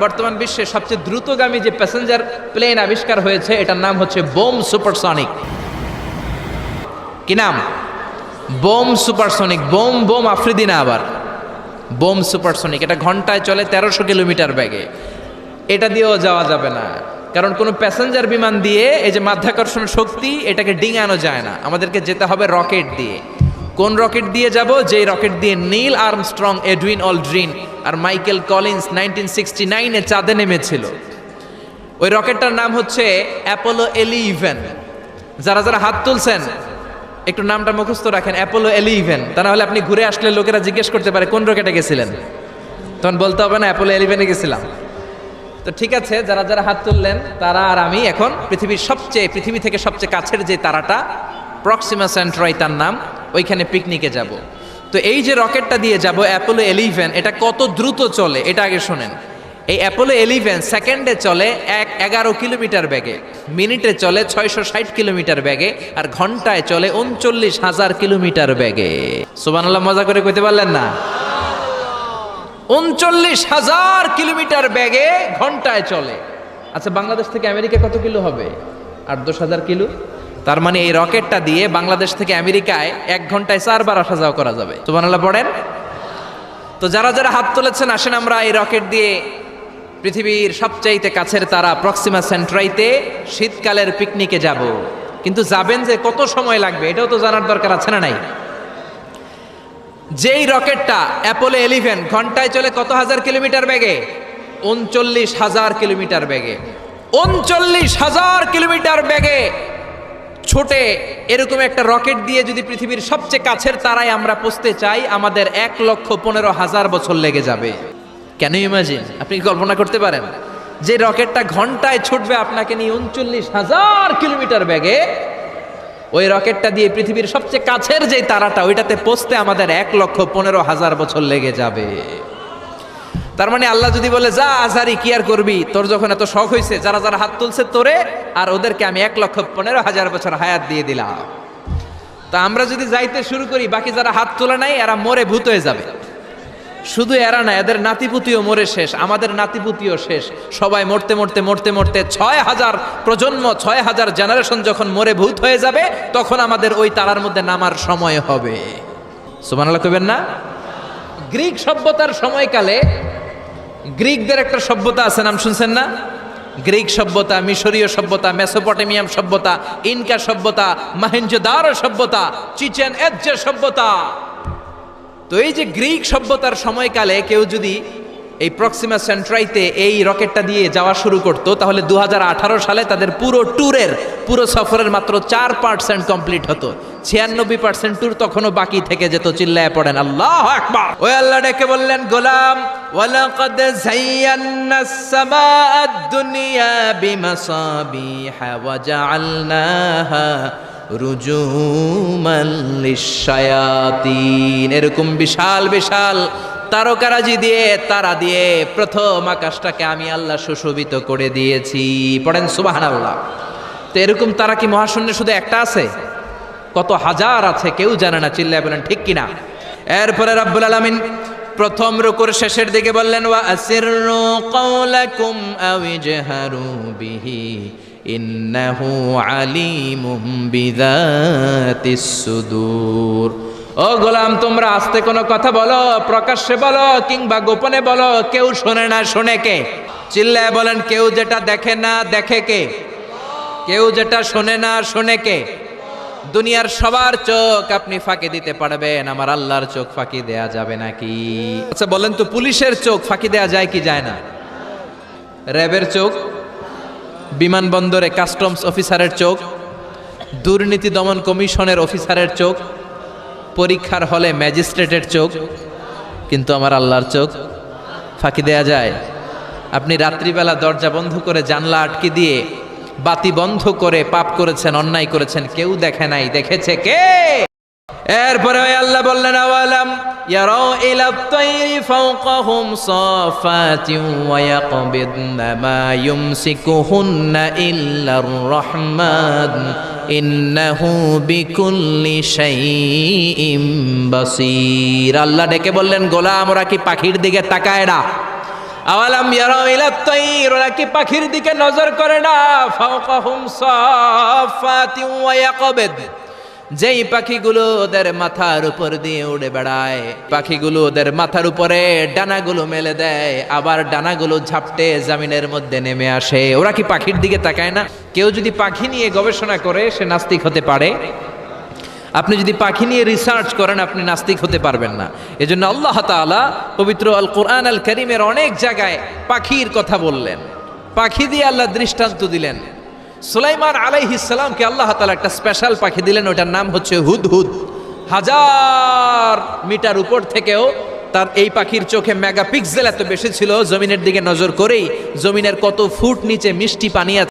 বর্তমান বিশ্বে সবচেয়ে দ্রুতগামী যে প্যাসেঞ্জার প্লেন আবিষ্কার হয়েছে, এটার নাম হচ্ছে বোম সুপারসনিক। কি নাম? Boom supersonic, Boom Boom Afridi না আবার। বোম সুপারসনিক, এটা ঘন্টায় চলে তেরোশো কিলোমিটার ব্যাগে এটা দিয়েও যাওয়া যাবে না। কারণ কোনো প্যাসেঞ্জার বিমান দিয়ে এই যে মাধ্যাকর্ষণ শক্তি, এটাকে ডিঙানো যায় না। আমাদেরকে যেতে হবে রকেট দিয়ে। কোন রকেট দিয়ে যাব? যেই রকেট দিয়ে নীল আর্মস্ট্রং এডউইন অলড্রিন আর মাইকেল কলিন্স নাইনটিন সিক্সটি নাইনে চাঁদে নেমেছিল। ওই রকেটটার নাম হচ্ছে অ্যাপোলো এলিভেন। যারা যারা হাত তুলছেন, একটু নামটা মুখস্থ রাখেন, অ্যাপোলো এলিভেন। তা নাহলে আপনি ঘুরে আসলে লোকেরা জিজ্ঞেস করতে পারে, কোন রকেটে গেছিলেন? তখন বলতে হবে না, অ্যাপোলো এলিভেনে গেছিলাম। তো ঠিক আছে, যারা যারা হাত তুললেন, তারা আর আমি এখন পৃথিবীর সবচেয়ে, পৃথিবী থেকে সবচেয়ে কাছের যে তারাটা প্রক্সিমা সেন্ট্রয় তার নাম ওইখানে পিকনিকে যাব। তো এই যে রকেটটা দিয়ে যাব অ্যাপোলো এলিভেন এটা কত দ্রুত চলে, এটা আগে শোনেন। এই অ্যাপোলো এলিভেন সেকেন্ডে চলে এক এগারো কিলোমিটার ব্যাগে মিনিটে চলে ছয়শো ষাট কিলোমিটার ব্যাগে আর ঘন্টায় চলে উনচল্লিশ হাজার কিলোমিটার ব্যাগে সুবানাল্লাহ মজা করে কইতে পারলেন না? উনচল্লিশ হাজার কিলোমিটার ব্যাগে ঘন্টায় চলে। আচ্ছা বাংলাদেশ থেকে আমেরিকা কত কিলো হবে? আট দশ হাজার কিলো? তার মানে এই রকেটটা দিয়ে বাংলাদেশ থেকে আমেরিকায় এক ঘন্টায় চারবার আসা যাওয়া করা যাবে। সুবহানাল্লাহ, পড়েন? তো যারা যারা হাত তুলেছেন, আসেন আমরা এই রকেট দিয়ে পৃথিবীর সবচাইতে কাছের তারা প্রক্সিমা সেন্ট্রাইতে শীতকালের পিকনিকে যাব। কিন্তু যাবেন যে কত সময় লাগবে, এটাও তো জানার দরকার আছে না নাই? যেই রকেটটা অ্যাপোলো এলিভেন ঘন্টায় চলে কত হাজার কিলোমিটার বেগে? উনচল্লিশ হাজার কিলোমিটার বেগে। উনচল্লিশ হাজার কিলোমিটার বেগে ছোটে এরকম একটা রকেট দিয়ে যদি পৃথিবীর সবচেয়ে কাছের তারায় আমরা পৌঁছতে চাই, আমাদের এক লক্ষ পনেরো হাজার বছর লেগে যাবে। কেন ইমাজিন? আপনি কল্পনা করতে পারেন? যে রকেটটা ঘন্টায় ছুটবে আপনাকে নিয়ে উনচল্লিশ হাজার কিলোমিটার ব্যাগে ওই রকেটটা দিয়ে পৃথিবীর সবচেয়ে কাছের যে তারাটা, ওইটাতে পৌঁছতে আমাদের এক লক্ষ পনেরো হাজার বছর লেগে যাবে। তার মানে আল্লাহ যদি বলে, যা আজারি, কি আর করবি? তোর যখন এত শখ হয়েছে যারা যারা হাত তুলছে তোরে, আর ওদেরকে আমি এক লক্ষ পনেরো হাজার বছর হায়াত দিয়ে দিলাম। তা আমরা যদি যাইতে শুরু করি, বাকি যারা হাত তোলা নাই, এরা মরে ভূত হয়ে যাবে। শুধু এরা না, এদের নাতিপুতিও মরে শেষ, আমাদের নাতিপুতিও শেষ। সবাই মরতে মরতে মরতে মরতে ছয় হাজার প্রজন্ম, ছয় হাজার জেনারেশন যখন মরে ভূত হয়ে যাবে, তখন আমাদের ওই তারার মধ্যে নামার সময় হবে। সুমানাল্লাহ কবেন না? গ্রিক সভ্যতার সময়কালে গ্রিকদের একটা সভ্যতা আছে, নাম শুনছেন না? গ্রিক সভ্যতা, মিশরীয় সভ্যতা, মেসোপটেমিয়াম সভ্যতা, ইনকা সভ্যতা, মাহেঞ্জোদার সভ্যতা, চিচেন এজ্জে সভ্যতা। তো এই যে গ্রিক সভ্যতার সময়কালে কেউ যদি এই প্রক্সিমা সেন্ট্রাইতে এই রকেটটা দিয়ে যাওয়া শুরু করত, তাহলে দু হাজার আঠারো সালে তাদের পুরো ট্যুরের, পুরো সফরের মাত্র চার পার্সেন্ট কমপ্লিট হতো। ছিয়ানব্বই পার্সেন্ট ট্যুর তখনও বাকি থেকে যেত, চিল্লায় পড়েন। আল্লাহ আকবার! ওই আল্লাহ ডেকে বললেন, গোলাম এরকম বিশাল বিশাল তারকারাজি দিয়ে, তারা দিয়ে প্রথম আকাশটাকে আমি আল্লাহ সুশোভিত করে দিয়েছি। পড়েন সুবহানাল্লাহ। তো এরকম তারা কি মহাশূন্যে শুধু একটা আছে? কত হাজার আছে, কেউ জানে না, চিল্লায় বলেন, ঠিক কিনা? এরপরে রাব্বুল আলামিন প্রথম রুকুর শেষের দিকে বললেন ইন্নাহু আলিমুম বিযাতিস সুদূর। ও গোলাম, তোমরা আস্তে কোনো কথা বলো, প্রকাশ্যে বলো, কিংবা গোপনে বলো, কেউ শোনে না, শোনে কে? চিল্লায় বলেন, কেউ যেটা দেখে না, দেখে কে? কেউ যেটা শোনে না, শোনে কে? দুনিয়ার সবার চোখ আপনি ফাঁকি দিতে পারবেন, আমার আল্লাহর চোখ ফাঁকি দেয়া যাবে নাকি? আচ্ছা বলেন তো, পুলিশের চোখ ফাঁকি দেয়া যায় কি যায় না? র্যাবের চোখ, বিমানবন্দরে কাস্টমস অফিসারের চোখ, দুর্নীতি দমন কমিশনের অফিসারের চোখ পরীক্ষার হলে ম্যাজিস্ট্রেটের চোখ, কিন্তু আমার আল্লাহর চোখ ফাঁকি দেয়া যায়। আপনি রাত্রিবেলা দরজা বন্ধ করে জানলা আটকে দিয়ে বাতি বন্ধ করে পাপ করেছেন, অন্যায় করেছেন, কেউ দেখে নাই, দেখেছে কে? এরপরে আল্লাহ বললেন, আওয়ালাম ইলা তাইরি ফাওকাহুম সাফাতিন ওয়া ইয়াকবিদনা মা ইউমসিকুহুন্না ইল্লার রহমান ইন্নাহু বিকুল্লি শাইইম বাসীর আল্লাহ ডেকে বললেন, গোলাম, ওরা কি পাখির দিকে তাকায় না? আওয়ালাম ইয়ারাও ইলা তাইর ওরা কি পাখির দিকে নজর করে না? ফাওকাহুম সাফাতি ওয়া ইয়াকবিদ। যেই পাখিগুলো ওদের মাথার উপর দিয়ে উড়ে বেড়ায়, পাখিগুলো ওদের মাথার উপরে ডানাগুলো মেলে দেয়, আবার ডানাগুলো ঝাপটে জামিনের মধ্যে নেমে আসে। ওরা কি পাখির দিকে তাকায় না? কেউ যদি পাখি নিয়ে গবেষণা করে, সে নাস্তিক হতে পারে। আপনি যদি পাখি নিয়ে রিসার্চ করেন, আপনি নাস্তিক হতে পারবেন না। এজন্য আল্লাহ তাআলা পবিত্র আল কোরআন আল করিমের অনেক জায়গায় পাখির কথা বললেন। পাখি দিয়ে আল্লাহ দৃষ্টান্ত দিলেন। সুলাইমান আলাইহিসালামকে আল্লাহ তালা একটা স্পেশাল পাখি দিলেন, ওটার নাম হচ্ছে হুদহুদ হাজার মিটার উপর থেকেও তার এই পাখির চোখে মেগাপিক্সেল এত বেশি ছিল, জমিনের দিকে নজর করেই জমিনের কত ফুট নিচে মিষ্টি পানি আছে।